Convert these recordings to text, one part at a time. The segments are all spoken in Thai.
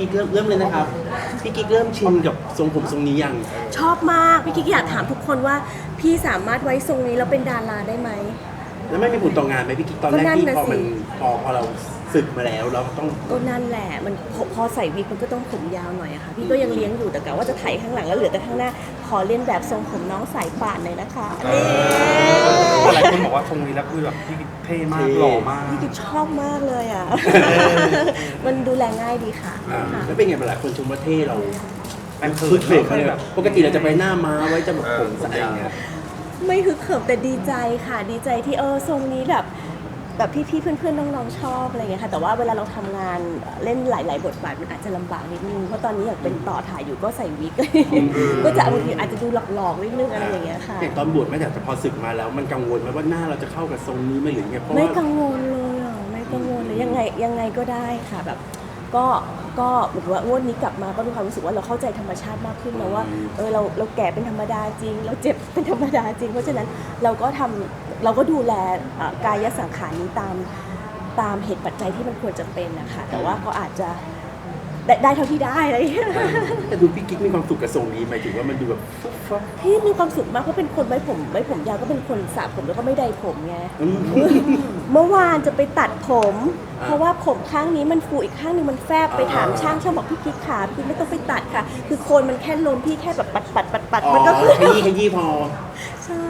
กิ๊กเริ่มเริ่มเลยนะครับ พี่กิ๊กเริ่มชินกับทรงผมทรงนี้ยังชอบมาก พี่กิ๊กอยากถามทุกคนว่า พี่สามารถไว้ทรงนี้แล้วเป็นดาราได้ไหม แล้วไม่มีผลต่องานไหมพี่กิ๊กตอนแรกก็นั่นที่น่ะพอมันสิ พอพอเรา ศึกมาแล้วเราต้องก็นั่นแหละมันพอพอใส่วิกมันก็ต้องผมยาวหน่อยอะค่ะพี่ก็ยังเลี้ยงอยู่แต่กะว่าจะไถข้างหลังแล้วเหลือแต่ข้างหน้า ขอเลียนแบบทรงผมน้องสายป่านหน่อยนะคะนี่หลายคนบอกว่าทรงนี้แล้วคือแบบพี่เท่มากหล่อมากพี่กิ๊กชอบมากเลยอะ มันดูแลง่ายดีค่ะอ่าค่ะ แล้วเป็นไงบ้างหลายคนชมว่าเท่เราแอนเคิพึร์กดเฟกเขาเลยแบบ ปกติเราจะไปหน้าม้าไว้จะแบบผมสายอย่างเงี้ยไม่ฮึกเหิมแต่ดีใจค่ะ ดีใจที่เออทรงนี้แบบ แบบพี่ๆเพื่อนๆน้องๆชอบอะไรอย่างเงี้ยค่ะแต่ว่าเวลาเราทำงานเล่นหลาย ๆ บทบาทมันอาจจะลำบากนิดนึงเพราะตอนนี้อยากเป็นต่อถ่ายอยู่ก็ใส่วิก ก็จะบางทีอาจจะดูหลอกๆนิดนึงอะไรอย่างเงี้ยค่ะ อย่างตอนบวชไม่แต่พอศึกมาแล้วมันกังวลไหมว่าหน้าเราจะเข้ากับทรงนี้ไหมหรือไงเพราะไม่ว่า กังวลเลยอะไม่กังวลเลยยังไงยังไงก็ได้ค่ะแบบ ก็ก็เหมือนว่างวดนี้กลับมาก็มีความรู้สึกว่าเราเข้าใจธรรมชาติมากขึ้นแล้วว่าเออเราเราแก่เป็นธรรมดาจริง เราเจ็บเป็นธรรมดาจริง เพราะฉะนั้นเราก็ทำ เราก็ดูแลเอ่อกายสังขารนี้ตามตามเหตุปัจจัยที่มันควรจะเป็นนะคะแต่ว่าก็อาจจะได้ได้เท่าที่ได้อะไรอย่างเงี้ยแต่ดูพี่กิ๊กมีความสุขกับทรงนี้หมายถึงว่ามันดูแบบฟุ๊บฟับพี่มีความสุขมากเพราะเป็นคนไว้ผมไว้ผมยาวก็เป็นคนสระผมแล้วก็ไม่ใดผมไงอืมเมื่อวานจะไปตัดผมอ่าเพราะว่าผมข้างนี้มันฟูอีกข้างหนึงมันแฟบไปถามช่างช่างบอกพี่กิ๊กขาพี่ไม่ต้องไปตัดค่ะ คือโคนมันแค่ล้มพี่แค่แบบปัดปัดปัดปัดอ๋อมันก็คือขยี้ขยี้พอใช่อืม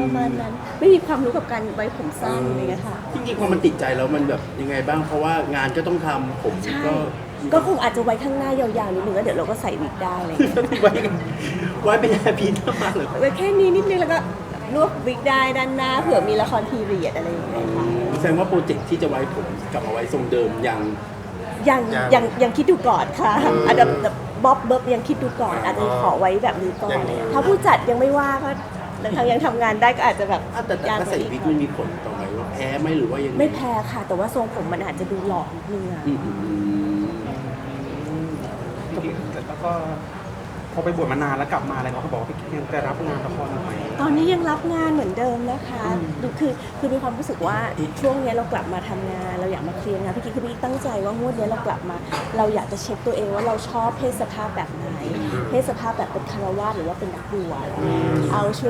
ประมาณนั้น ไม่มีความรู้กับการไว้ผมสั้นอะไรเงี้ยค่ะ จริงๆพอมันติดใจแล้วมันแบบยังไงบ้างเพราะว่างานก็ต้องทำผมใช่ ก็ก็คงอาจจะไว้ข้างหน้ายาวๆนิดนึงแล้วเดี๋ยวเราก็ใส่วิกได้อะไรเงี้ยไว้ไว้เป็นแฮปปี้มากเลยไว้แค่นี้นิดนึงแล้วก็รวบวิกได้ด้านหน้าเผื่อมีละครพีเรียดอะไรอย่างเงี้ยค่ะ แสดงว่าโปรเจกต์ที่จะไว้ผมกลับมาไว้ทรงเดิมยัง ยังยังยังคิดดูก่อนค่ะอาจจะแบบบ๊อบเบิร์บยังคิดดูก่อนอาจจะขอไว้แบบนี้ก่อนอะไรเงี้ยถ้าผู้จัดยังไม่ว่าก็ ทางยังทำงานได้ก็อาจจะแบบอะแต่แต่ยากถ้ากว่าใส่นี้วิกมันมีผลต่อไหมว่าแพ้ไหมหรือว่ายังงไม่แพ้ค่ะ แต่ว่าทรงผมมันอาจจะดูหลอกนิดนึงอะ อืมอืมอืมแล้วก็ พอไปบวชมานานแล้วกลับมาอะไรเขาบอกว่าพี่กิ๊กยังจะรับงานละครอยู่ไหม ตอนนี้ยังรับงานเหมือนเดิมนะคะดูคือคือมีความรู้สึกว่าช่วงเนี้ยเรากลับมาทำงาน เราอยากมาเคลียร์งานพี่กิ๊กคือพี่ตั้งใจว่างวดเนี้ยเรากลับมา เราอยากจะเช็คตัวเองว่าเราชอบเพศสภาพแบบไหน เพศสภาพแบบเป็นคารวาสหรือว่าเป็นนักบวชเอาชั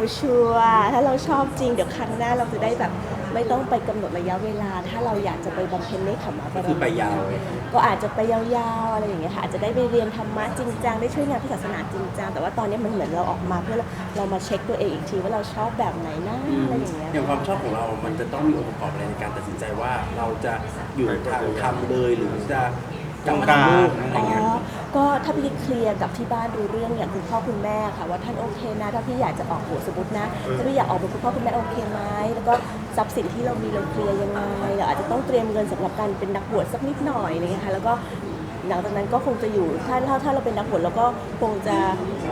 วร์ๆถ้าเราชอบจริงเดี๋ยวครั้งหน้าเราจะได้แบบ ไม่ต้องไปกำหนดระยะเวลา ถ้าเราอยากจะไปบำเพ็ญเนคขมาบารคือไปมียาวก็อาจจะไปยาวๆอะไรอย่างเงี้ยค่ะอาจจะได้ไปเรียนธรรมะจริงจังได้ช่วยงานพระศาสนาจริงจังแต่ว่าตอนนี้มันเหมือนเราออกมาเพื่อเรามาเช็คตัวเองอีกทีว่าเราชอบแบบไหนนะอะไรอย่างเงี้ย อย่างความชอบของเรา มันจะต้องมีองค์ประกอบอะไรในการตัดสินใจว่าเราจะอยู่ทางธรรมเลยหรือจะกลับมาทำโลกอะไรอ๋อเงี้ยก็ถ้าพี่เคลียร์กับที่บ้านดูเรื่องอย่างคุณพ่อคุณแม่ค่ะว่าท่านโอเคนะ ถ้าพี่อยากจะออกบวชสมมตินะถ้าพี่อยากออกบวชคุณพ่อคุณแม่โอเคไหมแล้วก็ ทรัพย์สินที่เรามีเราเคลียร์ยังไงเราอาจจะต้องเตรียมเงินสำหรับการเป็นนักบวชสักนิดหน่อยอะคะแล้วก็หลังจากนั้นก็คงจะอยู่ถ้าถ้าถ้าเราเป็นนักบวชเราก็คงจะ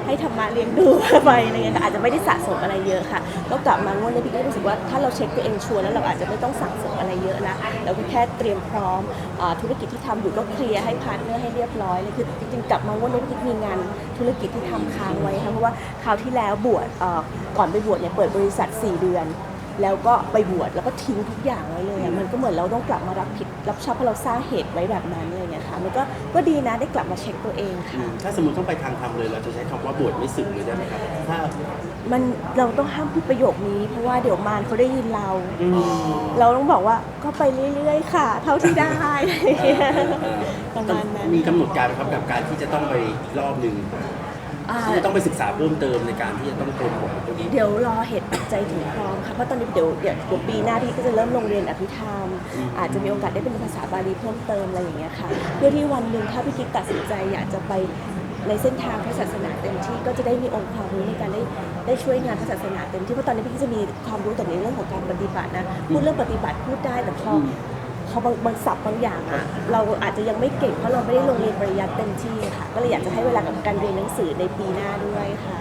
ให้ธรรมะเลี้ยงดูไปอะไรเงี้ยค่ะอาจจะไม่ได้สะสมอะไรเยอะค่ะก็กลับมางวดนี้พี่ก็รู้สึกว่าถ้าเราเช็คตัวเองชัวร์แล้วเราอาจจะไม่ต้องสั่งสมอะไรเยอะละเราก็แค่เตรียมพร้อมธุรกิจที่ทำอยู่ก็เคลียร์ให้พาร์ทเนอร์ให้เรียบร้อยเลยคือจริงๆกลับมางวดนี้พี่มีงานธุรกิจที่ทำค้างไว้ค่ะเพราะว่าคราวที่แล้วบวชก่อนไปบวชเนี่ยเปิดบริษัท 4 เดือน แล้วก็ไปบวชแล้วก็ทิ้งทุกอย่างไว้เลยอะมันก็เหมือนเราต้องกลับมารับผิดรับชอบเพราะเราสร้างเหตุไว้แบบนั้นเลยเนี่ยค่ะมันก็ก็ดีนะได้กลับมาเช็คตัวเองค่ะ ถ้าสมมติต้องไปทางธรรมเลยเราจะใช้คำว่าบวชไม่สึกเลยได้ไหมครับถ้ามันเราต้องห้ามพูดประโยคนี้ เพราะว่าเดี๋ยวมารเขาได้ยินเราเราต้องบอกว่าก็ไปเรื่อยๆค่ะ เท่าที่ได้อะไรอย่างเงี้ยประมาณนั้น มีกำหนดการไหมครับกับการที่จะต้องไปอีกรอบหนึ่งอ่า ที่จะต้องไปศึกษาเพิ่มเติมในการที่จะต้องโกนผมตรงนี้ เดี๋ยวรอเหตุปัจจัยถึงพร้อมค่ะเพราะตอนนี้เดี๋ยวเดี๋ยวเดี๋ยวปีหน้าพี่ก็จะเริ่มลงเรียนอภิธรรมอาจจะมีโอกาสได้เป็นภาษาบาลีเพิ่มเติมอะไรอย่างเงี้ยค่ะ เพื่อที่วันหนึ่งถ้าพี่กิ๊กตัดสินใจอยากจะไปในเส้นทางพระศาสนาเต็มที่ก็จะได้มีองค์ความรู้ในการได้ได้ช่วยงานพระศาสนาเต็มที่เพราะตอนนี้พี่กิ๊กจะมีความรู้แต่ในเรื่องของการปฏิบัตินะพูดเรื่องปฏิบัติพูดได้แต่พอ พอบางบางศัพท์บางอย่างอะเราอาจจะยังไม่เก่งเพราะเราไม่ได้ลงเรียนปริยัติเต็มที่ค่ะ ก็เลยอยากจะให้เวลากับการเรียนหนังสือในปีหน้าด้วยค่ะ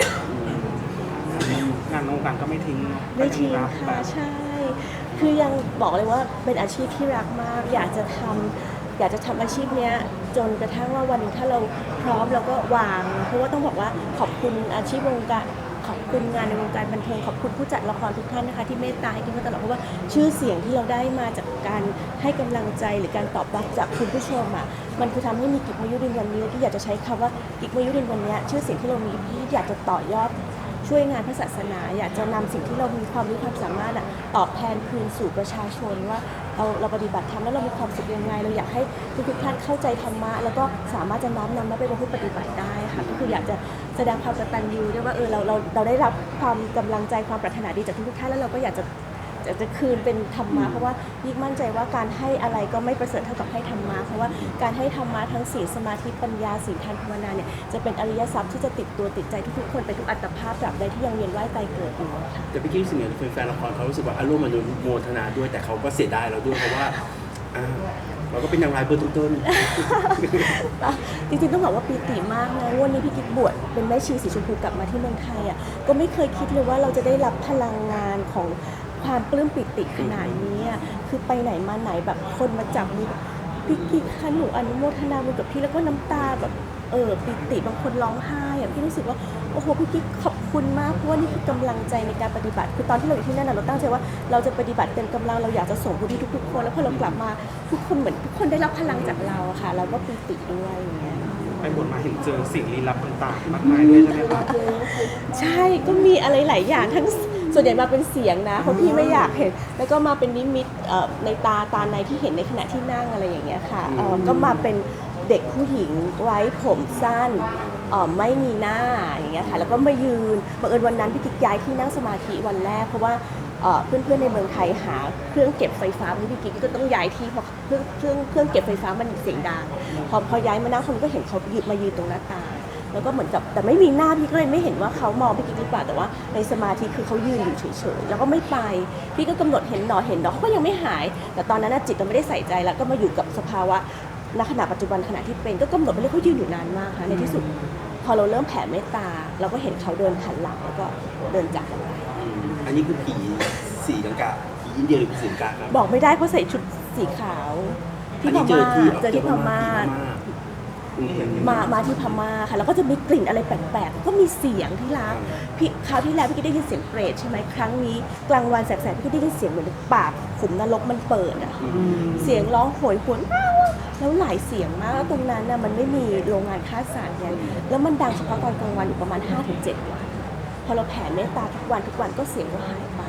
งานวงการก็ไม่ทิ้งเนอะไม่ทิ้งก็ยังรับแบค่ะบใช่ คือยังบอกเลยว่าเป็นอาชีพที่รักมาก อยากจะทำอยากจะทำอาชีพเนี้ย จนกระทั่งว่าวันหนึงถ้าเราพร้อมเราก็วาง เพราะว่าต้องบอกว่าขอบคุณอาชีพวงการขอบ คุณงานในวงการบันเทิงขอบคุณผู้จัดละครทุกท่านนะคะที่เมตตาให้กิ๊กมาตลอดเพราะว่าชื่อเสียงที่เราได้มาจากการให้กำลังใจหรือการตอบรับจากคุณผู้ชมอะมันคือทำให้มีกิ๊กมายุรินวันนี้ที่อยากจะใช้คำว่ากิ๊กมายุรินวันนี้ชื่อเสียงที่เรามีที่อยากจะต่อยอดช่วยงานพระศาสนา อยากจะนำสิ่งที่เรามีความรู้ความสามารถอะตอบแทนคืนสู่ประชาชนว่าเราเราปฏิบัติธรรมแล้วเรามีความสุขยังไง เราอยากให้ทุกท่านเข้าใจธรรมะ แล้วก็สามารถจะน้อมนำมาไปประพฤติปฏิบัติได้ค่ะก็คืออยากจะ แสดงความกตัญญูด้วยว่าเออเราเราเราได้รับความกำลังใจความปรารถนาดีจากทุกๆท่านแล้วเราก็อยากจะอยากจะคืนเป็นธรรมะเพราะว่ายิ่งมั่นใจว่าการให้อะไรก็ไม่ประเสริฐเท่ากับให้ธรรมะเพราะว่าการให้ธรรมะทั้งศีลสมาธิปัญญาศีลทานภาวนาเนี่ยจะเป็นอริยทรัพย์ที่จะติดตัวติดใจทุกๆคนไปทุกอัตภาพตราบใดที่ยังเวียนว่ายตายเกิดอยู่อะค่ะ แต่พี่กิ๊กรู้สึกอย่างแฟนๆละครเขารู้สึกว่าอารมณ์มันโมทนาด้วยแต่เขาก็เสียดายเราด้วยเพราะว่า อ่าเราก็เป็นนางร้ายเบอร์ต้นจริงๆต้องบอกว่าปีติมากนะวันนี้พี่กิ๊กบวชเป็นแม่ชีสีชมพูกลับมาที่เมืองไทยอะก็ไม่เคยคิดเลยว่าเราจะได้รับพลังงานของความปลื้มปิติขนาดนี้อะคือไปไหนมาไหนแบบคนมาจับมือแบบพี่กิ๊กคะหนูอนุโมทนาบุญกับพี่แล้วก็น้ำตาแบบเออปิติบางคนร้องไห้อะพี่รู้สึกว่าโอ้โหพี่กิ๊กขอบ คุณมากเพราะว่านี่คือกำลังใจในการปฏิบัติ คือตอนที่เราอยู่ที่นั่นนะเราตั้งใจว่าเราจะปฏิบัติเต็มกำลังเราอยากจะส่งบุญให้ทุกๆคนแล้วพอเรากลับมาทุกคนเหมือนทุกคนได้รับพลังจากเราอะค่ะ เราก็ปิติด้วยอย่างเงี้ย ไปบวชมาเห็นเจอสิ่งลี้ลับต่างๆมากมายด้วยใช่ไหมครับใช่ก็มีอะไรหลายอย่างทั้งส่วนใหญ่มาเป็นเสียงนะเพราะพี่ไม่อยากเห็น แล้วก็มาเป็นนิมิตเอ่อในตาตาในที่เห็นในขณะที่นั่งอะไรอย่างเงี้ยค่ะเอ่อก็มาเป็นเด็กผู้หญิงไว้ผมสั้น เอ่อไม่มีหน้าอย่างเงี้ยค่ะแล้วก็มายืนบังเอิญวันนั้นพี่กิ๊กย้ายที่นั่งสมาธิวันแรกเพราะว่าเพื่อนๆในเมืองไทยหาเครื่องเก็บไฟฟ้าให้พี่กิ๊กก็ต้องย้ายที่เพราะเครื่องเครื่องเครื่องเก็บไฟฟ้ามันเสียงดังพอพอย้ายมานั่งคนก็เห็นเขายืนมายืนตรงหน้าต่างแล้วก็เหมือนกับแต่ไม่มีหน้าพี่ก็เลยไม่เห็นว่าเขามองพี่กิ๊กหรือเปล่าแต่ว่าในสมาธิคือเขายืนอยู่เฉยๆแล้วก็ไม่ไปพี่ก็กำหนดเห็นหนอเห็นหนอเขาก็ยังไม่หาย แต่ตอนนั้นจิตเราไม่ได้ใส่ใจแล้วก็มาอยู่กับสภาวะ ณขณะปัจจุบันขณะที่เป็นก็กำหนดไปเลยเขายืนอยู่นานมากค่ะในที่สุดพอเราเริ่มแผ่เมตตา เราก็เห็นเขาเดินหันหลังแล้วก็เดินจากกันไปๆอืมอันนี้คือผีสีลังกาผีอินเดียหรือผีสีลังกาครับบอกไม่ได้เพราะใส่ชุดสีขาวที่อันพนี้เจอม่าที่เจอที่พม่าผีอืมมามาที่พม่าค่ะแล้วก็จะมีกลิ่นอะไรแปลกๆก็มีเสียงที่รักพี่คราวที่แล้วพี่ก็ได้ยินเสียงเปรตใช่ไหมครั้งนี้กลางวันแสกๆพี่ก็ได้ยินเสียงเหมือนปากขุมนรกมันเปิดอะอืมเสียงร้องโหยหวนว้าว แล้วหลายเสียงมากแล้วตรงนั้นน่ะมันไม่มีโรงงานฆ่าสัตว์เนี่ยแล้วมันดังเฉพาะตอนกลางวันอยู่ประมาณ5-7วันพอเราแผ่เมตตาทุกวันทุกวันก็เสียงก็หายไป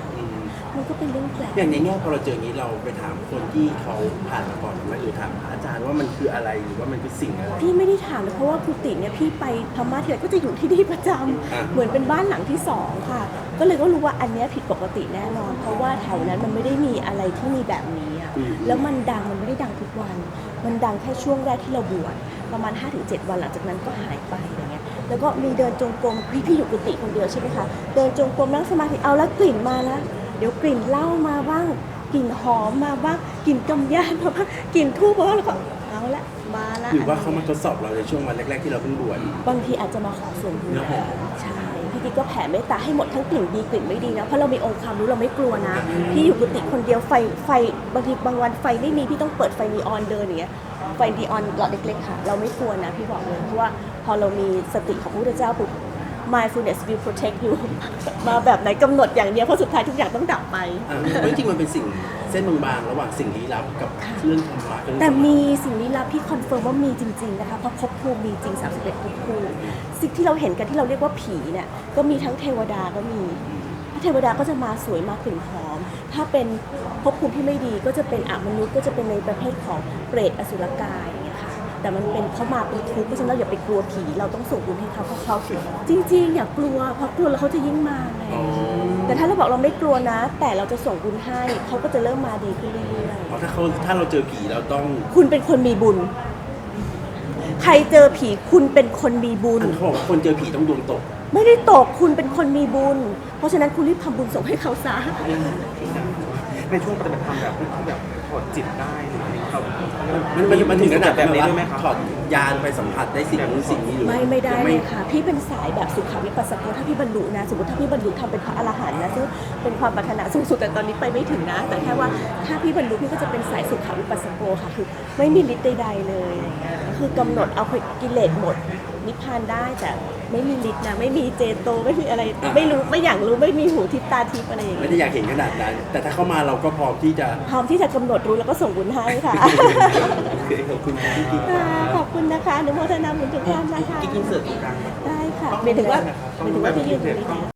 มมันก็เป็นเรื่องแปลกอย่างในแง่พอเราเจออย่างนี้เราไปถามคนที่เขาผ่านมาก่อนไหมหรือถามพระอาจารย์ว่ามันคืออะไรหรือว่ามันคือสิ่งอะไร พี่ไม่ได้ถามเลยเพราะว่ากุฏิเนี่ยพี่ไปพม่าทีไรก็จะอยู่ที่นี่ประจำอะ เหมือนเป็นบ้านหลังที่สองค่ะ ก็เลยก็รู้ว่าอันเนี้ยผิดปกติแน่นอน เพราะว่าแถวนั้นมันไม่ได้มีอะไรที่มีแบบนี้อะอืม แล้วมันดังมันไม่ได้ดังทุกวัน มันดังแค่ช่วงแรกที่เราบวชประมาณ 5-7 วันหลังจากนั้นก็หายไปอย่างเงี้ยแล้วก็มีเดินจงกรมพี่พี่อยู่กุฏิคนเดียวใช่ไหมคะเดินจงกรมนั่งสมาธิเอาแล้วกลิ่นมาแล้วเดี๋ยวกลิ่นเหล้ามาบ้างกลิ่นหอมมาบ้างกลิ่นกำยานมาบ้างกลิ่นทูบมาบ้างแล้วก็เอาละมาละหรือว่าเขามาทดสอบเราในช่วงวันแรก ๆ ที่เราเพิ่งบวชบางทีอาจจะมาขอส่วนบุญเนื้อหอมใช่พี่กิ๊กก็แผ่เมตตาให้หมดทั้งกลิ่นดีกลิ่นไม่ดีนะเพราะเรามีองค์ความรู้เราไม่กลัวนะพี่อยู่กุฏิคนเดียวไฟไฟบางทีบางวันไฟไม่มีพี่ต้องเปิดไฟนีออนเดินอย่างเงี้ยไฟนีออนหลอดเล็กๆค่ะ เราไม่กลัวนะพี่บอกเลยเพราะว่าพอเรามีสติของพระพุทธเจ้าปุ๊บ mindfulness will protect you มาแบบไหนกำหนดอย่างเดียวเพราะสุดท้ายทุกอย่างต้องดับไป อ่าเพราะจริงๆมันเป็นสิ่งเส้นบางๆระหว่างสิ่งลี้ลับกับเรื่องธรรมะเรื่องแต่มีสิ่งลี้ลับที่คอนเฟิร์มว่ามีจริงๆนะคะเพราะภพภูมิมีจริง 31ภพภูมิสิ่งที่เราเห็นกันที่เราเรียกว่าผีเนี่ยก็มีทั้งเทวดาก็มีเทวดาก็จะมาสวยมากกลิ่นหอม ถ้าเป็นภพภูมิที่ไม่ดีก็จะเป็นอมนุษย์ก็จะเป็นในประเภทของเปรตอสุรกาย แต่มันเป็นเขามาเป็นทุกข์เพราะฉะนั้นเราอย่าไปกลัวผี เราต้องส่งบุญให้เขาเพราะเขาจริง ๆ อย่ากลัวเพราะกลัวแล้วเขาจะยิ่งมาไงอ๋อแต่ถ้าเราบอกเราไม่กลัวนะ แต่เราจะส่งบุญให้เขาก็จะเริ่มมาดีขึ้นเรื่อยๆเพราะถ้าเขาถ้าเราเจอผีเราต้องคุณเป็นคนมีบุญ ใครเจอผีคุณเป็นคนมีบุญ อันเขาบอกว่าคนเจอผีต้องดวงตก ไม่ได้ตกคุณเป็นคนมีบุญ เพราะฉะนั้นคุณรีบทำบุญส่งให้เขาซะ ในช่วงปฏิบัติธรรมแบบที่แบบถอดจิตได้หรืออะไรเขา มันมันมันถึงขนาดแบบนี้ด้วยไหมว่าครับถอดยานไปสัมผัสได้สิ่งนู้นสิ่งนี้หรือไม่ไม่ได้งเลยค่ะ พี่เป็นสายแบบสุขาวิปัสสโกถ้าพี่บรรลุนะ สมมติถ้าพี่บรรลุทำเป็นพระอรหันต์นะซึ่งเป็นความปรารถนาสูงสุดแต่ตอนนี้ไปไม่ถึงนะ แต่แค่ว่าถ้าพี่บรรลุพี่ก็จะเป็นสายสุขาวิปัสสโกค่ะคือไม่มีฤทธิ์ใดๆเลยอะไรเงี้ยก็คือกำหนดเอากิเลสหมด นิพพานได้แต่ไม่มีฤทธิ์นะไม่มีเจโตไม่มีอะไรไม่รู้ไม่อยากรู้ไม่มีหูทิพตาทิพอะไรอย่างไม่เงี้ยได้อยากเห็นขนาดนั้น แต่ถ้าเข้ามาเราก็พร้อมที่จะพร้อมที่จะกำหนดรู้แล้วก็ส่งบุญให้ค่ะ โอเคขอบคุณครับพี่กิ๊กค่ะขอบคุณนะคะอนุโมทนาบุญทุกท่านนะคะ กิ๊กอินเสิร์ตอีกครั้ง ได้ค่ะหมายถึงว่าหมายถึงว่าที่ยืนตรงนี้นะ